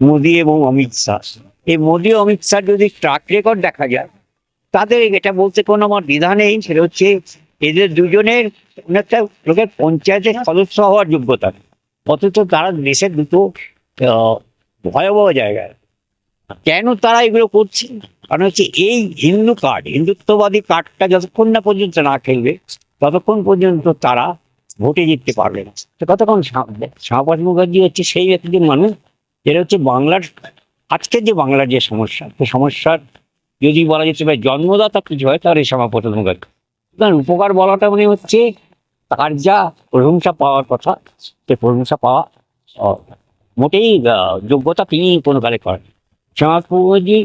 মোদি এবং অমিত শাহ। এই মোদি অমিত শাহ যদি ট্রাক রেকর্ড দেখা যায়, তাদের এটা বলতে কোনো আমার দ্বিধা নেই, সেটা হচ্ছে এদের দুজনের লোকের পঞ্চায়েতের সদস্য হওয়ার যোগ্যতা অথচ তারা দেশের দুটো ভয়াবহ জায়গায়। কেন তারা এগুলো করছে? কারণ হচ্ছে এই হিন্দু কার্ড হিন্দুত্ববাদী কার্ডটা যতক্ষণ না পর্যন্ত না খেলবে, ততক্ষণ পর্যন্ত তারা ভোটে জিততে পারবে না। কতক্ষণ শাহবাজ মুখার্জি হচ্ছে সেই একজন মানুষ যেটা হচ্ছে বাংলার, আজকের যে বাংলার যে সমস্যা সে সমস্যার যদি বলা যেতে পারে জন্মদাতা কিছু হয়, তাহলে শ্যামাপ্রসাদ মুখার্জি সুতরাং উপকার বলাটা মানে হচ্ছে তার যা প্রশংসা পাওয়ার কথা, সে প্রশংসা পাওয়া মোটেই যোগ্যতা তিনি কোনো কালে করেন শ্যামাপ্রসাদ মুখার্জি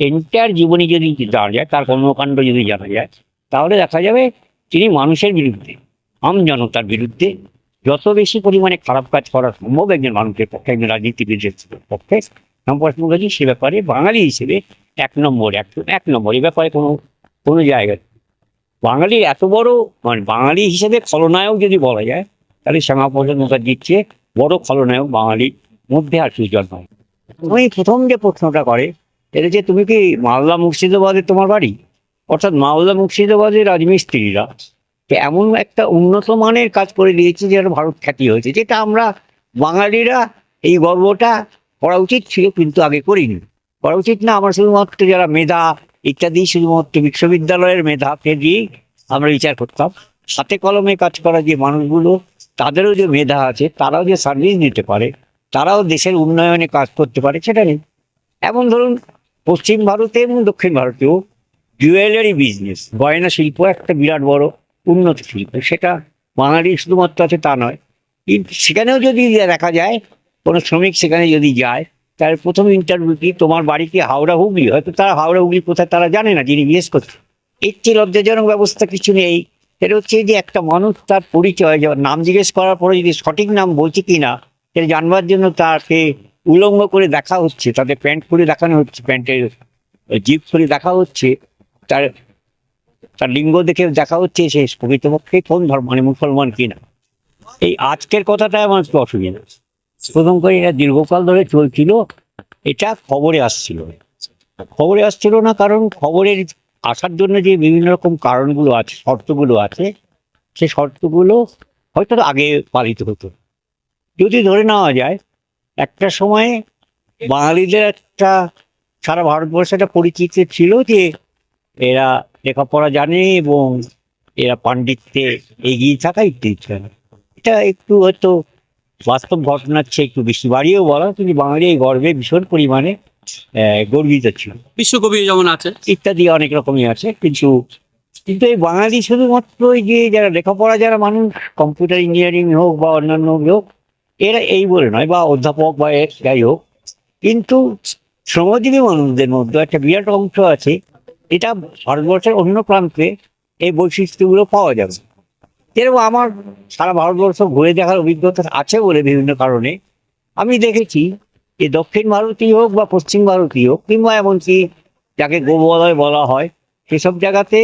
এন্টায়ার জীবনী যদি জানা যায়, তার কর্মকাণ্ড যদি জানা যায়, তাহলে দেখা যাবে তিনি মানুষের বিরুদ্ধে, আম জনতার বিরুদ্ধে যত বেশি পরিমাণে খারাপ কাজ করা সম্ভব একজন মানুষের পক্ষে, একজন রাজনীতিবিদের পক্ষে শ্যামাপ্রসাদ মুখার্জি সে ব্যাপারে বাঙালি হিসেবে এক নম্বর, এক এক নম্বর, এ ব্যাপারে কোনো কোনো জায়গায় বাঙালির এত বড় মানে বাঙালি হিসেবে খলনায়ক যদি বলা যায়, তাহলে শ্যামাপ্রসাদ মুখার্জির চেয়ে বড় খলনায়ক বাঙালির মধ্যে আর সুজন হয় তুমি প্রথম যে প্রশ্নটা করে, এটা যে তুমি কি মালদা মুর্শিদাবাদে তোমার বাড়ি? অর্থাৎ মালদা মুর্শিদাবাদের রাজমিস্ত্রিরা তো এমন একটা উন্নত মানের কাজ করে দিয়েছে যেটা ভারত খ্যাতি হয়েছে, যেটা আমরা বাঙালিরা এই গর্বটা করা উচিত ছিল কিন্তু আগে করিনি। করা উচিত না, আমরা শুধুমাত্র যারা মেধা ইত্যাদি, শুধুমাত্র বিশ্ববিদ্যালয়ের মেধাকে দিয়েই আমরা বিচার করতাম। হাতে কলমে কাজ করা যে মানুষগুলো, তাদেরও যে মেধা আছে, তারাও যে সার্ভিস নিতে পারে, তারাও দেশের উন্নয়নে কাজ করতে পারে, সেটা নেই। এমন ধরুন, পশ্চিম ভারতে এবং দক্ষিণ ভারতেও জুয়েলারি বিজনেস গয়না শিল্প একটা বিরাট বড়। উন্নত শিল্প সেটা বাঙালি শুধুমাত্র আছে তা নয়। কিন্তু সেখানেও যদি দেখা যায়, কোনো শ্রমিক সেখানে যদি যায়, তার প্রথম ইন্টারভিউ কি তোমার বাড়ি কি হাওড়া হুগলি? হয়তো তারা হাওড়া হুগলি কোথায় তারা জানে না যিনি জিজ্ঞেস করছে এর চেয়ে লজ্জাজনক ব্যবস্থা কিছু নেই। সেটা হচ্ছে যে একটা মানুষ তার পরিচয় যেমন নাম জিজ্ঞেস করার পরে যদি সঠিক নাম বলছে কি না সেটা জানবার জন্য তাকে উলঙ্গ করে দেখা হচ্ছে। তাদের প্যান্ট খুলে দেখানো হচ্ছে, প্যান্টের জিপ খুলে দেখা হচ্ছে। তার তার লিঙ্গ দেখে দেখা হচ্ছে, সে প্রকৃতপক্ষে কোন ধর্ম মানে মুসলমান কিনা এই আজকের কথাটা আমার একটু অসুবিধা প্রথম করে এটা দীর্ঘকাল ধরে চলছিল, এটা খবরে আসছিল। খবরে আসছিল না কারণ খবরের আসার জন্য যে বিভিন্ন রকম কারণগুলো আছে, শর্তগুলো আছে, সে শর্তগুলো হয়তো আগে পালিত হতো। যদি ধরে নেওয়া যায়, একটা সময়ে বাঙালিদের একটা সারা ভারতবর্ষে একটা পরিচিতি ছিল যে এরা লেখাপড়া জানে এবং এরা পাণ্ডিত্যে এগিয়ে থাকা ইত্যাদি এটা একটু হয়তো বাস্তব ঘটনার চেয়ে একটু বেশি। বাড়িয়েও বলা কিন্তু বাঙালি এই গর্বে ভীষণ পরিমাণে গর্বিত ছিল বিশ্বকবি যেমন আছে ইত্যাদি অনেক রকমই আছে কিন্তু কিন্তু এই বাঙালি শুধুমাত্র এই যে যারা লেখাপড়া যারা মানুষ কম্পিউটার ইঞ্জিনিয়ারিং হোক বা অন্যান্য হোক এরা এই বলে নয় বা অধ্যাপক বা যাই হোক কিন্তু শ্রমজীবী মানুষদের মধ্যে একটা বিরাট অংশ আছে এটা ভারতবর্ষের অন্য প্রান্তে এই বৈশিষ্ট্যগুলো পাওয়া যাবে। যেরকম আমার সারা ভারতবর্ষ ঘুরে দেখার অভিজ্ঞতা আছে বলে বিভিন্ন কারণে। আমি দেখেছি যে দক্ষিণ ভারতীয় হোক বা পশ্চিম ভারতীয় হোক, কিংবা এমনকি যাকে গোবলয় বলা হয়, সেসব জায়গাতে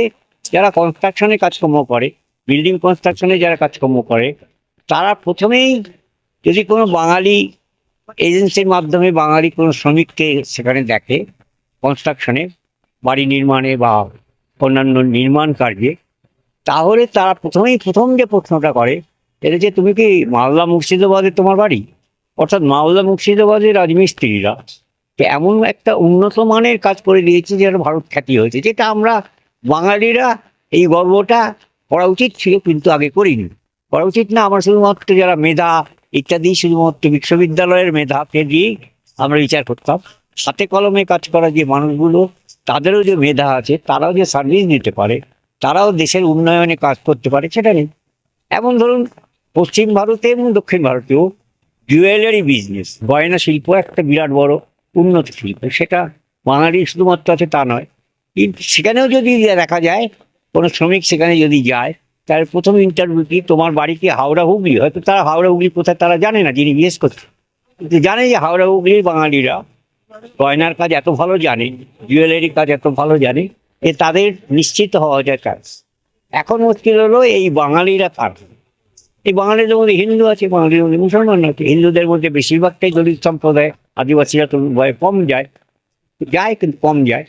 যারা কনস্ট্রাকশনে কাজকর্ম করে বিল্ডিং কনস্ট্রাকশনে যারা কাজকর্ম করে, তারা প্রথমেই যদি কোনো বাঙালি এজেন্সির মাধ্যমে বাঙালি কোনো শ্রমিককে সেখানে দেখে কনস্ট্রাকশনে বাড়ি নির্মাণে বা অন্যান্য নির্মাণ কার্যে, তাহলে তারা প্রথমেই প্রথম যে প্রশ্নটা করে, এটা যে তুমি কি মালদা মুর্শিদাবাদে তোমার বাড়ি? অর্থাৎ মালদা মুর্শিদাবাদের রাজমিস্ত্রিরা এমন একটা উন্নত মানের কাজ করে দিয়েছে যেটা ভারত খ্যাতি হয়েছে, যেটা আমরা বাঙালিরা এই গর্বটা করা উচিত ছিল কিন্তু আগে করিনি। করা উচিত না, আমরা শুধুমাত্র যারা মেধা ইত্যাদি, শুধুমাত্র বিশ্ববিদ্যালয়ের মেধাকে দিয়েই আমরা বিচার করতাম। হাতে কলমে কাজ করা যে মানুষগুলো তাদেরও যে মেধা আছে, তারাও যে সার্ভিস নিতে পারে, তারাও দেশের উন্নয়নে কাজ করতে পারে, সেটা নেই। এমন ধরুন, পশ্চিম ভারতে এবং দক্ষিণ ভারতেও জুয়েলারি বিজনেস গয়না শিল্প একটা বিরাট বড় উন্নত শিল্প, সেটা বাঙালি শুধুমাত্র আছে তা নয়। কিন্তু সেখানেও যদি দেখা যায়, কোনো শ্রমিক সেখানে যদি যায়, তার প্রথম ইন্টারভিউ কি, তোমার বাড়ি কি হাওড়া হুগলি? হয়তো তারা হাওড়া হুগলি কোথায়, তারা জানে না, যিনি জিজ্ঞেস করছে জানে যে হাওড়া হুগলির বাঙালিরা গয়নার কাজ এত ভালো জানে জুয়েলারি কাজ এত ভালো জানে যে তাদের নিশ্চিত হওয়া যায় কাজ। এখন মুশকিল হলো এই বাঙালিরা কার? এই বাঙালিদের মধ্যে হিন্দু আছে বাঙালির মধ্যে মুসলমান আছে। হিন্দুদের মধ্যে বেশিরভাগটাই দলিত সম্প্রদায় আদিবাসীরা তো ভয়ে কম যায় যায় কিন্তু কম যায়।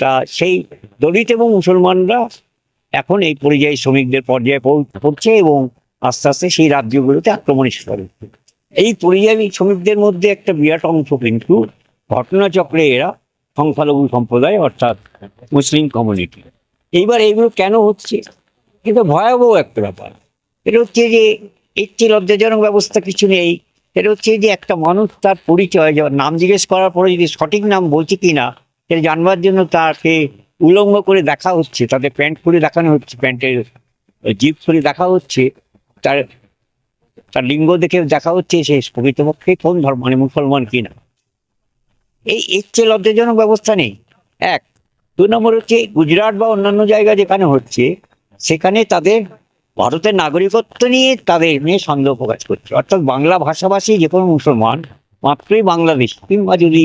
তা সেই দলিত এবং মুসলমানরা এখন এই পরিযায়ী শ্রমিকদের পর্যায়ে পড়ছে এবং আস্তে আস্তে সেই রাজ্যগুলোতে আক্রমণ করে এই পরিযায়ী শ্রমিকদের মধ্যে একটা বিরাট অংশ কিন্তু ঘটনাচক্রে এরা সংখ্যালঘু সম্প্রদায়, অর্থাৎ মুসলিম কমিউনিটি এইবার এইগুলো কেন হচ্ছে? কিন্তু ভয়াবহ একটা ব্যাপার। এটা হচ্ছে যে চেয়ে লজ্জাজনক ব্যবস্থা কিছু নেই। এটা হচ্ছে যে, একটা মানুষ তার পরিচয়, যেমন নাম জিজ্ঞেস করার পরে যদি সঠিক নাম বলছে কি না সেটা জানবার জন্য তাকে উলঙ্গ করে দেখা হচ্ছে। তাদের প্যান্ট খুলে দেখানো হচ্ছে, প্যান্টের জিপ খুলে দেখা হচ্ছে। তার তার লিঙ্গ দেখে দেখা হচ্ছে, সে প্রকৃতপক্ষে কোন ধর্ম মানে মুসলমান কিনা। এই এর চেয়ে লজ্জাজনক ব্যবস্থা নেই। এক দু নম্বর হচ্ছে গুজরাট বা অন্যান্য জায়গা যেখানে হচ্ছে, সেখানে তাদের ভারতের নাগরিকত্ব নিয়ে তাদের নিয়ে সন্দেহ প্রকাশ করছে। অর্থাৎ বাংলা ভাষাভাষী যে কোনো মুসলমান, মাত্রই বাংলাদেশ, কিংবা যদি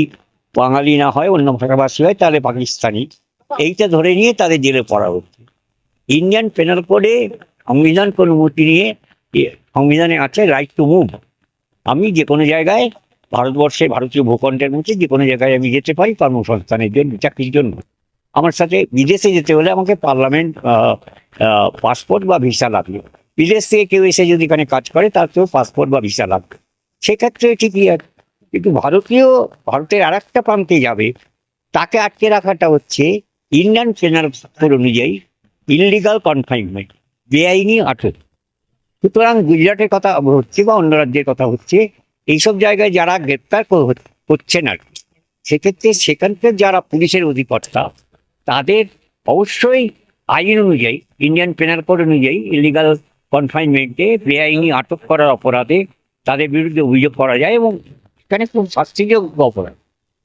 বাঙালি না হয়, অন্য ভাষাভাষী হয়, তাহলে পাকিস্তানি। এইটা ধরে নিয়ে তাদের জেলে পড়া হচ্ছে। ইন্ডিয়ান পেনাল কোডে সংবিধানকে অনুমতি নিয়ে সংবিধানে আছে রাইট টু মুভ আমি যে কোনো জায়গায় ভারতবর্ষে ভারতীয় ভূখণ্ডের মধ্যে যে কোনো জায়গায় আমি যেতে পারি কর্মসংস্থানের জন্য, চাকরির জন্য। আমার সাথে বিদেশে যেতে হলে আমাকে পার্লামেন্ট পাসপোর্ট বা ভিসা লাগবে। বিদেশ থেকে কেউ এসে যদি এখানে কাজ করে, তার কেউ পাসপোর্ট বা ভিসা লাগবে। সেক্ষেত্রে ঠিকই আছে। কিন্তু ভারতীয়, ভারতের আর একটা প্রান্তে যাবে, তাকে আটকে রাখাটা হচ্ছে ইন্ডিয়ান পেনাল কোড অনুযায়ী ইনলিগাল কনফাইনমেন্ট বেআইনি আটক। সুতরাং গুজরাটের কথা হচ্ছে বা অন্য রাজ্যের কথা হচ্ছে এইসব জায়গায় যারা গ্রেপ্তার কর- করছেন আর সেক্ষেত্রে সেখানকার যারা পুলিশের অধিকর্তা, তাদের অবশ্যই আইন অনুযায়ী ইন্ডিয়ান পেনাল কোড অনুযায়ী ইলিগাল কনফাইনমেন্টে বেআইনি আটক করার অপরাধে তাদের বিরুদ্ধে অভিযোগ করা যায় এবং এখানে খুব শাস্তিযোগ্য অপরাধ।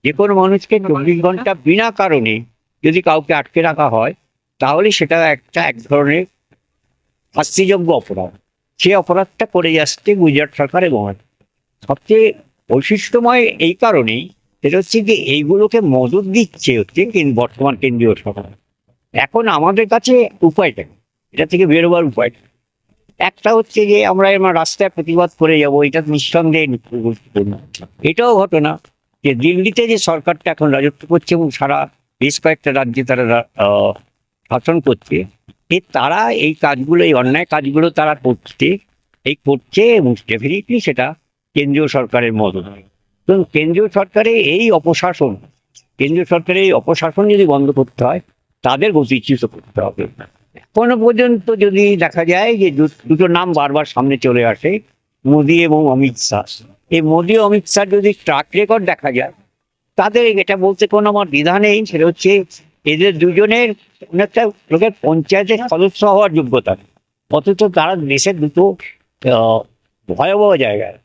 যে কোনো মানুষকে চব্বিশ ঘণ্টা বিনা কারণে যদি কাউকে আটকে রাখা হয়, তাহলে সেটা একটা এক ধরনের শাস্তিযোগ্য অপরাধ। সে অপরাধটা করে যাচ্ছে গুজরাট সরকার এবং সবচেয়ে বৈশিষ্ট্যময় এই কারণেই সেটা হচ্ছে যে এইগুলোকে মদত দিচ্ছে হচ্ছে বর্তমান কেন্দ্রীয় সরকার। এখন আমাদের কাছে উপায়টা? এটা থেকে বেরোবার উপায় একটা হচ্ছে যে আমরা এবার রাস্তায় প্রতিবাদ করে যাব, এটা নিঃসন্দেহে এটাও ঘটনা যে দিল্লিতে যে সরকারটা এখন রাজত্ব করছে এবং সারা বেশ কয়েকটা রাজ্যে তারা শাসন করছে, এ তারা এই কাজগুলো, এই অন্যায় কাজগুলো তারা করছে, এই করছে এবং ডেফিনেটলি সেটা কেন্দ্রীয় সরকারের মদত তো কেন্দ্রীয় সরকারের এই অপশাসন, কেন্দ্রীয় সরকারের এই অপশাসন যদি বন্ধ করতে হয়, তাদের গতিচ্যুত করতে হবে। এখনও পর্যন্ত যদি দেখা যায় যে দুটো নাম বারবার সামনে চলে আসে, মোদি এবং অমিত শাহ। এই মোদি ও অমিত শাহ যদি ট্রাক রেকর্ড দেখা যায়, তাদের এটা বলতে কোনো আমার দ্বিধা নেই, সেটা হচ্ছে এদের দুজনের অনেকটা লোকের পঞ্চায়েতের সদস্য হওয়ার যোগ্যতা অথচ তারা দেশের দুটো ভয়াবহ জায়গায়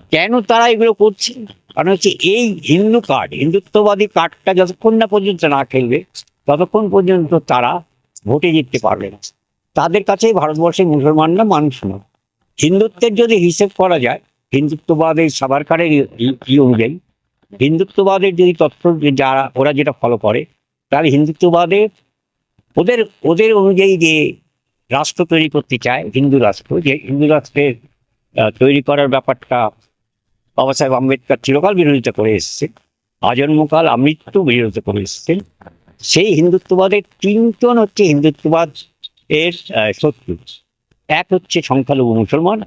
কেন তারা এগুলো করছে? কারণ হচ্ছে এই হিন্দু কার্ড, হিন্দুত্ববাদী কার্ডটা যতক্ষণ না পর্যন্ত না খেলবে, ততক্ষণ পর্যন্ত তারা ভোটে জিততে পারবে না। তাদের কাছে ভারতবর্ষের মুসলমানরা মানুষ নয়। হিন্দুত্বের যদি হিসেব করা যায়, হিন্দুত্ববাদের সাবারকারের ই- অনুযায়ী, হিন্দুত্ববাদের যদি তত্ত্ব যে যারা ওরা যেটা ফলো করে, তাহলে হিন্দুত্ববাদের, ওদের ওদের অনুযায়ী যে রাষ্ট্র তৈরি করতে চায় হিন্দু রাষ্ট্র, যে হিন্দু রাষ্ট্রের তৈরি করার ব্যাপারটা বাবা সাহেব আম্বেদকর চিরকাল বিরোধিতা করে এসছে। আজন্মকাল আমৃত্যু বিরোধিতা করে এসছেন সেই হিন্দুত্ববাদের তিনজন হচ্ছে হিন্দুত্ববাদ এর শত্রু। এক হচ্ছে সংখ্যালঘু মুসলমান।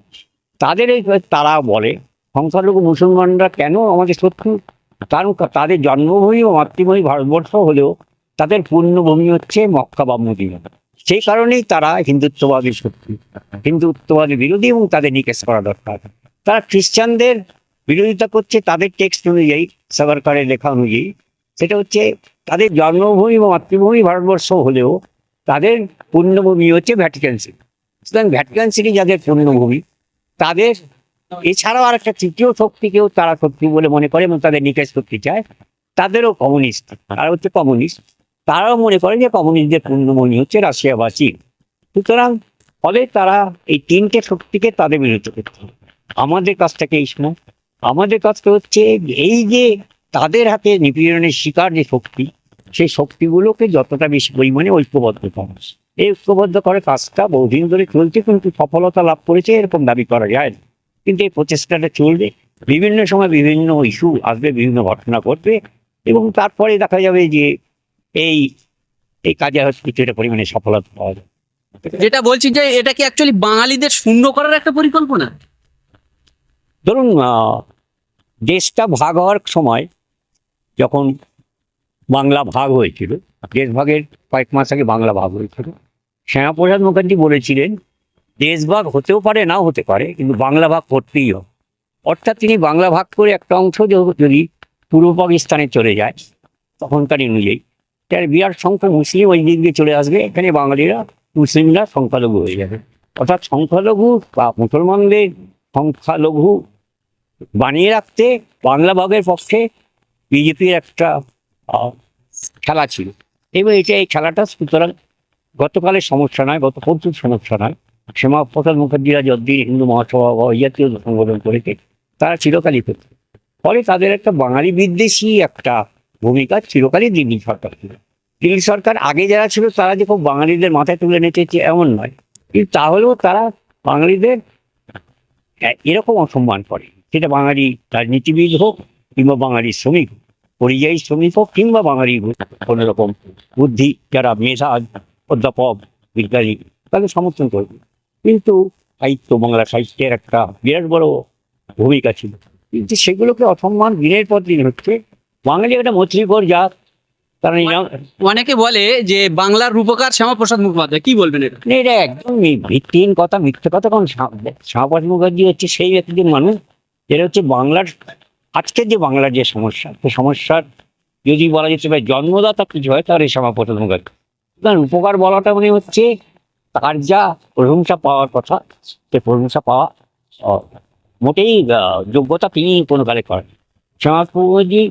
তাদের তারা বলে, সংখ্যালঘু মুসলমানরা কেন আমাদের শত্রু? কারণ তাদের জন্মভূমি ও মাতৃভূমি ভারতবর্ষ হলেও তাদের পূর্ণভূমি হচ্ছে মক্কা বা মদিনা। সেই কারণেই তারা হিন্দুত্ববাদী শত্রু। হিন্দুত্ববাদী বিরোধী এবং তাদের নিকেশ করা দরকার। তারা খ্রিস্টানদের বিরোধিতা করছে তাদের টেক্সট অনুযায়ী সাভারকারের লেখা অনুযায়ী। সেটা হচ্ছে, তাদের জন্মভূমি বা মাতৃভূমি ভারতবর্ষ হলেও তাদের পূর্ণভূমি হচ্ছে ভ্যাটিকান সিটি সুতরাং ভ্যাটিকান সিটি যাদের পূর্ণভূমি, তাদের, এছাড়াও আর একটা তৃতীয় শক্তিকেও তারা শক্তি বলে মনে করে এবং তাদের নিকেশ করতে চায়, তাদেরও কমিউনিস্ট তারা হচ্ছে কমিউনিস্ট তারাও মনে করে যে কমিউনিস্টদের পূর্ণভূমি হচ্ছে রাশিয়া বা চীন সুতরাং, ফলে তারা এই তিনটে শক্তিকে তাদের বিরুদ্ধে করতে হবে। আমাদের কাজটাকে এই সময় আমাদের কাছে হচ্ছে এই যে তাদের হাতে নিপীড়নের শিকার যে শক্তি, সেই শক্তিগুলোকে যতটা বেশি পরিমাণে ঐক্যবদ্ধ করা এই ঐক্যবদ্ধ করে কাজটা বহুদিন ধরে চলছে, কিন্তু সফলতা লাভ করেছে এরকম দাবি করা যায় না। কিন্তু এই প্রচেষ্টাটা চলবে। বিভিন্ন সময় বিভিন্ন ইস্যু আসবে, বিভিন্ন ঘটনা ঘটবে এবং তারপরে দেখা যাবে যে এই এই কাজে হয়তো কিছুটা পরিমাণে সফলতা পাওয়া যাবে। যেটা বলছি যে এটা কি অ্যাকচুয়ালি বাঙালিদের শূন্য করার একটা পরিকল্পনা? ধরুন দেশটা ভাগ হওয়ার সময় যখন বাংলা ভাগ হয়েছিল, দেশ ভাগের কয়েক মাস আগে বাংলা ভাগ হয়েছিল, শ্যামাপ্রসাদ মুখার্জি বলেছিলেন, দেশ ভাগ হতেও পারে না হতে পারে, কিন্তু বাংলা ভাগ করতেই হবে। অর্থাৎ তিনি বাংলা ভাগ করে একটা অংশ যদি পূর্ব পাকিস্তানে চলে যায়, তখনকার অনুযায়ী, তার বিরাট সংখ্যক মুসলিম ওই দিক দিয়ে চলে আসবে, এখানে বাঙালিরা, মুসলিমরা সংখ্যালঘু হয়ে যাবে। অর্থাৎ সংখ্যালঘু বা মুসলমানদের সংখ্যালঘু বানিয়ে রাখতে বাংলা ভাগের পক্ষে বিজেপির একটা খেলা ছিল। এবং এটা, এই খেলাটা সুতরাং গতকালের সমস্যা নয়, গত পরশুর সমস্যা নয়। শ্যামা প্রসাদ মুখার্জিরা যতদিন হিন্দু মহাসভা বা জাতীয় সংগঠন করেছে তারা চিরকালই করছে ফলে তাদের একটা বাঙালি বিদ্বেষী একটা ভূমিকা চিরকালই দিল্লি সরকার ছিল। দিল্লি সরকার আগে যারা ছিল, তারা যে খুব বাঙালিদের মাথায় তুলে নেচেছে এমন নয়। কিন্তু তাহলেও তারা বাঙালিদের এরকম অসম্মান করে। সেটা বাঙালি রাজনীতিবিদ হোক কিংবা বাঙালি শ্রমিক পরিযায়ী শ্রমিক হোক কিংবা বাঙালি কোনো রকম বুদ্ধি যারা মেধা অধ্যাপক বিজ্ঞানী তাদের সমর্থন করবে। কিন্তু সাহিত্য বাংলা সাহিত্যের একটা বিরাট বড় ভূমিকা ছিল। কিন্তু সেগুলোকে অসম্মান দিনের পর দিন হচ্ছে। বাঙালি একটা মৈত্রীকর জাত। তারা নিরাম- অনেকে বলে যে বাংলার রূপকার শ্যামাপ্রসাদ মুখোপাধ্যায়। কি বলবেন এটা? এটা একদম ভিত্তিহীন কথা মিথ্যে কথা। কারণ শাহবাজ মুখার্জি হচ্ছে সেই একজন মানুষ। যেটা হচ্ছে বাংলার, আজকের যে বাংলার যে সমস্যা সে সমস্যার যদি বলা যেতে পারে জন্মদাতা কিছু হয়, তাহলে শ্যামাপ্রসাদ মুখার্জি সুতরাং উপকার বলাটা মানে হচ্ছে, তার যা প্রশংসা পাওয়ার কথা, সে প্রশংসা পাওয়া মোটেই যোগ্যতা তিনি কোনো কালে করেন শ্যামাপ্রসাদ মুখার্জি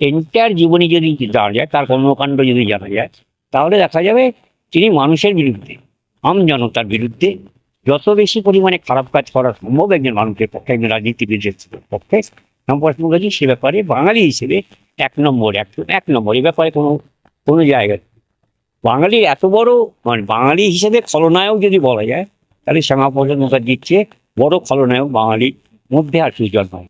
এন্টায়ার জীবনী যদি জানা যায়, তার কর্মকাণ্ড যদি জানা যায়, তাহলে দেখা যাবে তিনি মানুষের বিরুদ্ধে, আম জনতার বিরুদ্ধে যত বেশি পরিমাণে খারাপ কাজ করা সম্ভব একজন মানুষের পক্ষে, একজন রাজনীতিবিদের পক্ষে সম্পর্ক মুখার্জি সে ব্যাপারে বাঙালি হিসেবে এক নম্বর, এক এক নম্বর। এ ব্যাপারে কোনো কোনো জায়গা বাঙালির এত বড় মানে বাঙালি হিসেবে খলনায়ক যদি বলা যায়, তাহলে শ্যামাপ্রসাদ মুখার্জির চেয়ে বড় খলনায়ক বাঙালির মধ্যে আর সুজন হয়